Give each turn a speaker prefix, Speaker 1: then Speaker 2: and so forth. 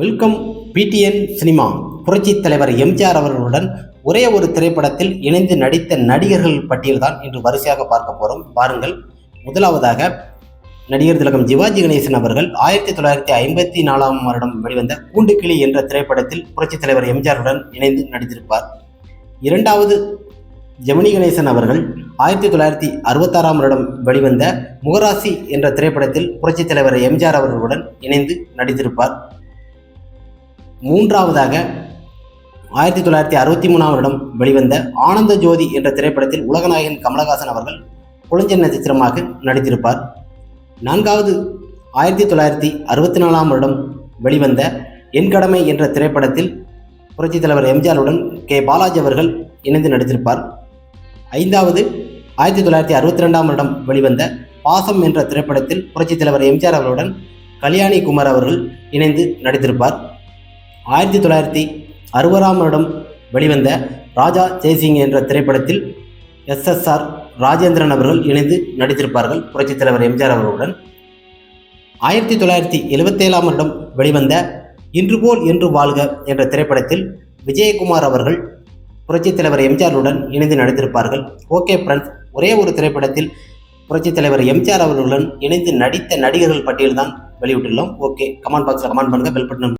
Speaker 1: Welcome PTN cinema புரட்சித் தலைவர் எம்ஜிஆர் அவர்களுடன் ஒரே ஒரு திரைப்படத்தில் இணைந்து நடித்த நடிகர்கள் பட்டியல்தான் இன்று வரிசையாக பார்க்க போகிறோம் பாருங்கள். முதலாவதாக நடிகர் திலகம் சிவாஜி கணேசன் அவர்கள் ஆயிரத்தி தொள்ளாயிரத்தி ஐம்பத்தி நாலாம் வருடம் வெளிவந்த கூண்டுக்கிளி என்ற திரைப்படத்தில் புரட்சித் தலைவர் எம்ஜிஆருடன் இணைந்து நடித்திருப்பார். இரண்டாவது ஜெமினி கணேசன் அவர்கள் ஆயிரத்தி தொள்ளாயிரத்தி அறுபத்தாறாம் வருடம் வெளிவந்த முகராசி என்ற திரைப்படத்தில் புரட்சித் தலைவர் எம்ஜிஆர் அவர்களுடன் இணைந்து நடித்திருப்பார். மூன்றாவதாக ஆயிரத்தி தொள்ளாயிரத்தி அறுபத்தி மூணாம் வருடம் வெளிவந்த ஆனந்த ஜோதி என்ற திரைப்படத்தில் உலகநாயகன் கமலஹாசன் அவர்கள் குழஞ்சன் நட்சத்திரமாக நடித்திருப்பார். நான்காவது ஆயிரத்தி தொள்ளாயிரத்தி அறுபத்தி நாலாம் வருடம் வெளிவந்த என் கடமை என்ற திரைப்படத்தில் புரட்சித் தலைவர் எம்ஜிஆருடன் கே. பாலாஜி அவர்கள் இணைந்து நடித்திருப்பார். ஐந்தாவது ஆயிரத்தி தொள்ளாயிரத்தி அறுபத்தி ரெண்டாம் வருடம் வெளிவந்த பாசம் என்ற திரைப்படத்தில் புரட்சித் தலைவர் எம்ஜிஆர் அவர்களுடன் கல்யாணி குமார் அவர்கள் இணைந்து நடித்திருப்பார். ஆயிரத்தி தொள்ளாயிரத்தி அறுபதாம் வருடம் வெளிவந்த ராஜா ஜெய்சிங் என்ற திரைப்படத்தில் எஸ்எஸ்ஆர் ராஜேந்திரன் அவர்கள் இணைந்து நடித்திருப்பார்கள். புரட்சித் தலைவர் எம்ஜிஆர் அவர்களுடன். ஆயிரத்தி தொள்ளாயிரத்தி எழுபத்தேழாம் வருடம் வெளிவந்த இன்று போல் என்று வாழ்க என்ற திரைப்படத்தில் விஜயகுமார் அவர்கள் புரட்சித் தலைவர் எம்ஜிஆருடன் இணைந்து நடித்திருப்பார்கள். ஓகே ஃப்ரெண்ட்ஸ் ஒரே ஒரு திரைப்படத்தில் புரட்சித் தலைவர் எம்ஜிஆர் அவர்களுடன் இணைந்து நடித்த நடிகர்கள் பட்டியல் தான் வெளியிட்டுள்ளோம். ஓகே கமெண்ட் பாக்ஸில் கமெண்ட் பண்ணுங்கள் பெல் பட்டன்